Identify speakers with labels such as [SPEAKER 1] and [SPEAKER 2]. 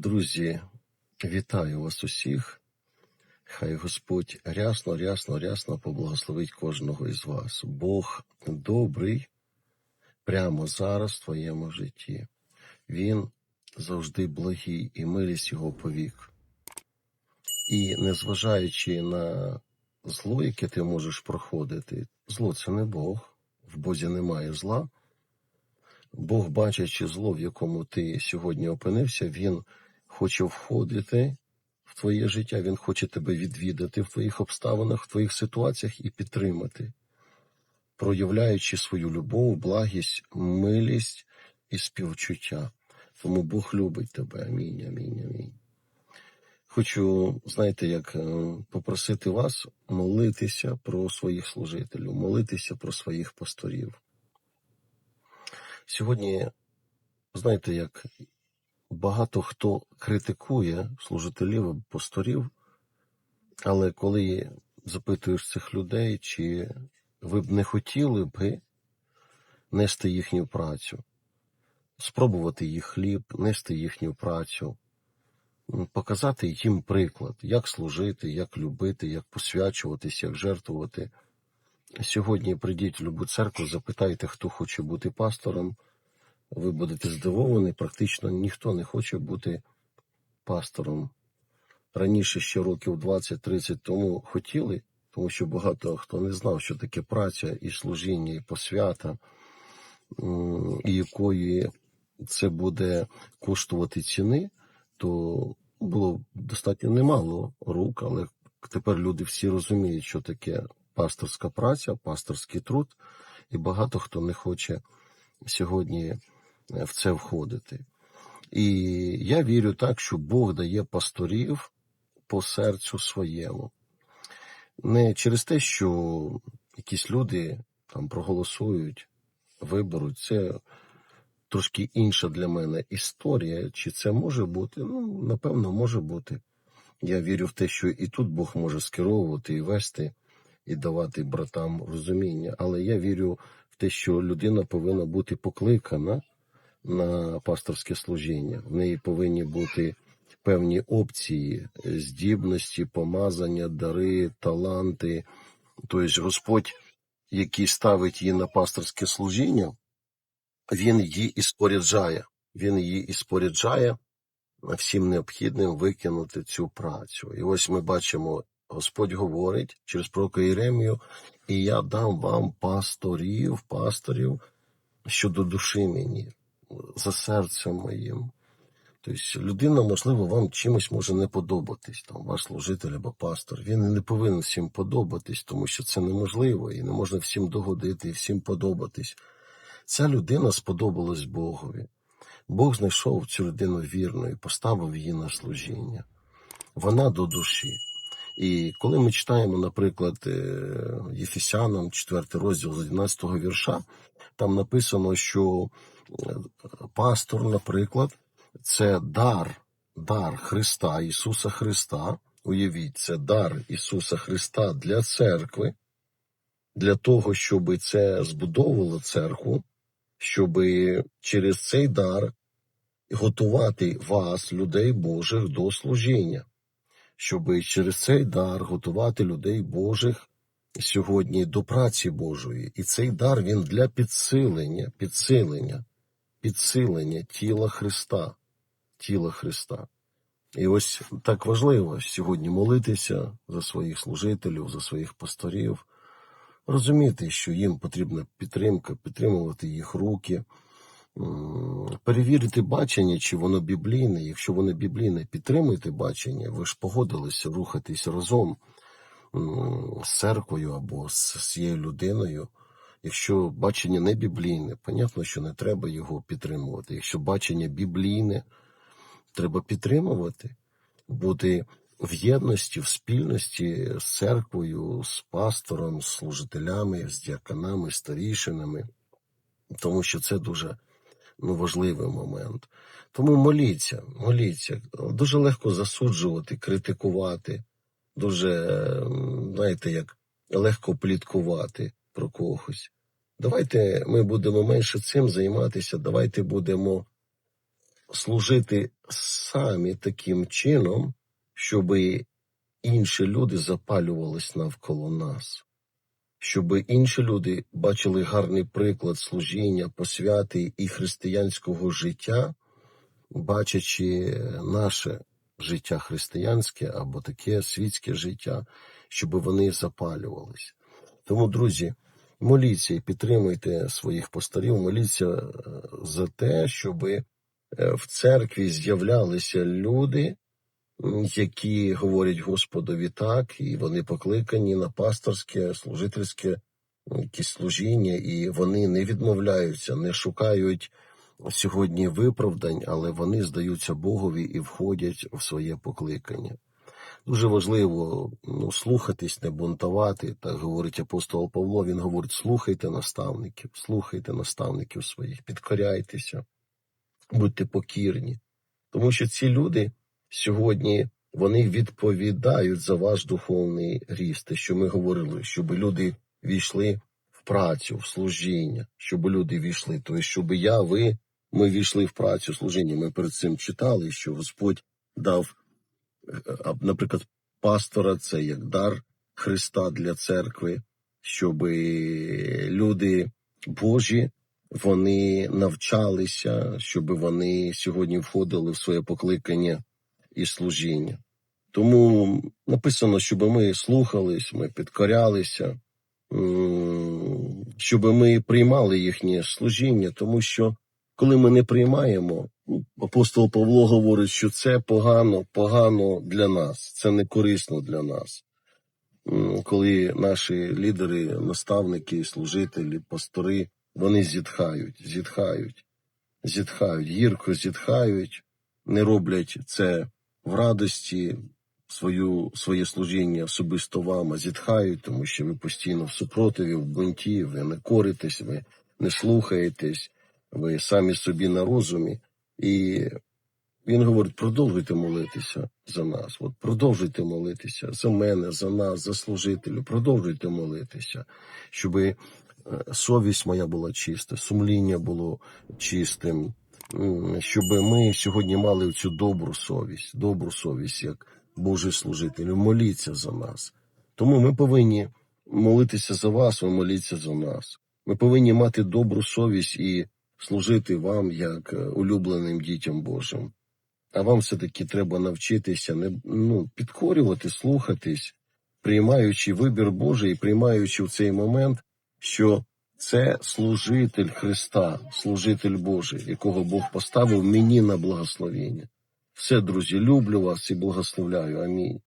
[SPEAKER 1] Друзі, вітаю вас усіх. Хай Господь рясно, рясно, рясно поблагословить кожного із вас. Бог добрий прямо зараз в твоєму житті. Він завжди благий і милість його повік. І незважаючи на зло, яке ти можеш проходити, зло це не Бог, в Бозі немає зла. Бог, бачачи зло, в якому ти сьогодні опинився, Він хоче входити в твоє життя, Він хоче тебе відвідати в твоїх обставинах, в твоїх ситуаціях і підтримати, проявляючи свою любов, благість, милість і співчуття. Тому Бог любить тебе. Амінь, амінь, амінь. Хочу, знаєте, як е, попросити вас молитися про своїх служителів, молитися про своїх пасторів. Сьогодні, знаєте, як багато хто критикує служителів і пасторів, але коли запитуєш цих людей, чи ви б не хотіли би нести їхню працю, спробувати їх хліб, нести їхню працю, показати їм приклад, як служити, як любити, як посвячуватись, як жертвувати. Сьогодні прийдіть в любу церкву, запитайте, хто хоче бути пастором. Ви будете здивовані, практично ніхто не хоче бути пастором. Раніше ще років 20-30 тому хотіли, тому що багато хто не знав, що таке праця і служіння, і посвята, і якої це буде коштувати ціни, то було достатньо немало рук, але тепер люди всі розуміють, що таке пасторська праця, пасторський труд, і багато хто не хоче сьогодні в це входити. І я вірю так, що Бог дає пасторів по серцю своєму. Не через те, що якісь люди там проголосують, виберуть. Це трошки інша для мене історія. Чи це може бути? Ну, напевно, може бути. Я вірю в те, що і тут Бог може скеровувати і вести, і давати братам розуміння. Але я вірю в те, що людина повинна бути покликана на пасторське служіння. В неї повинні бути певні опції, здібності, помазання, дари, таланти. Тобто Господь, який ставить її на пасторське служіння, він її і споряджає. Він її і споряджає всім необхідним викинути цю працю. І ось ми бачимо, Господь говорить через пророка Єремію, і я дам вам пасторів, пасторів щодо душі мені, за серцем моїм. Тобто людина, можливо, вам чимось може не подобатись, там ваш служитель або пастор. Він не повинен всім подобатись, тому що це неможливо і не можна всім догодити і всім подобатись. Ця людина сподобалась Богові. Бог знайшов цю людину вірною, поставив її на служіння. Вона до душі. І коли ми читаємо, наприклад, е, Єфесянам, 4 розділ з 11 вірша, там написано, що пастор, наприклад, це дар, дар Христа, Ісуса Христа. Уявіть, це дар Ісуса Христа для церкви, для того, щоб це збудовувало церкву, щоб через цей дар готувати вас, людей Божих, до служіння, щоб через цей дар готувати людей Божих сьогодні до праці Божої. І цей дар він для підсилення, підсилення, підсилення тіла Христа, тіла Христа. І ось так важливо сьогодні молитися за своїх служителів, за своїх пасторів, розуміти, що їм потрібна підтримка, підтримувати їх руки, перевірити бачення, чи воно біблійне. Якщо воно біблійне, підтримуйте бачення, ви ж погодилися рухатись разом з церквою або з цією людиною. Якщо бачення не біблійне, понятно, що не треба його підтримувати. Якщо бачення біблійне, треба підтримувати, бути в єдності, в спільності з церквою, з пастором, з служителями, з діаконами, старішинами, тому що це дуже ну, важливий момент. Тому моліться, моліться. Дуже легко засуджувати, критикувати, дуже, знаєте, як легко пліткувати про когось. Давайте ми будемо менше цим займатися, давайте будемо служити самі таким чином, щоб інші люди запалювались навколо нас, щоб інші люди бачили гарний приклад служіння, посвяти і християнського життя, бачачи наше життя християнське або таке світське життя, щоб вони запалювались. Тому, друзі, моліться і підтримуйте своїх пасторів, моліться е, за те, щоб в церкві з'являлися люди, які говорять Господові так, і вони покликані на пасторське, служительське якісь служіння, і вони не відмовляються, не шукають сьогодні виправдань, але вони здаються Богові і входять в своє покликання. Дуже важливо ну, слухатись, не бунтувати. Так говорить апостол Павло. Він говорить: слухайте наставників, слухайте наставників своїх, підкоряйтеся, будьте покірні. Тому що ці люди сьогодні вони відповідають за ваш духовний ріст, те, що ми говорили, щоб люди війшли в працю, в служіння, щоб люди війшли. Тобто, щоб я, ви, ми війшли в працю, служіння. Ми перед цим читали, що Господь дав наприклад, пастора це як дар Христа для церкви, щоб люди Божі вони навчалися, щоб вони сьогодні входили в своє покликання і служіння. Тому написано, щоб ми слухались, ми підкорялися, щоб ми приймали їхнє служіння, тому що коли ми не приймаємо, апостол Павло говорить, що це погано, погано для нас, це не корисно для нас. Коли наші лідери, наставники, служителі, пастори, вони зітхають, зітхають, зітхають, гірко зітхають, не роблять це в радості, свою, своє служіння особисто вам, а зітхають, тому що ви постійно в супротиві, в бунті, ви не коритесь, ви не слухаєтесь, ви самі собі на розумі. І він говорить: продовжуйте молитися за нас. От продовжуйте молитися за мене, за нас, за служителю. Продовжуйте молитися, щоб совість моя була чиста, сумління було чистим, щоб ми сьогодні мали цю добру совість, добру совість як Божий служитель. Моліться за нас. Тому ми повинні молитися за вас, ви моліться за нас. Ми повинні мати добру совість і служити вам як е, улюбленим дітям Божим. А вам все-таки треба навчитися не ну, підкорювати, слухатись, приймаючи вибір Божий і приймаючи в цей момент, що це служитель Христа, служитель Божий, якого Бог поставив мені на благословення. Все, друзі, люблю вас і благословляю. Амінь.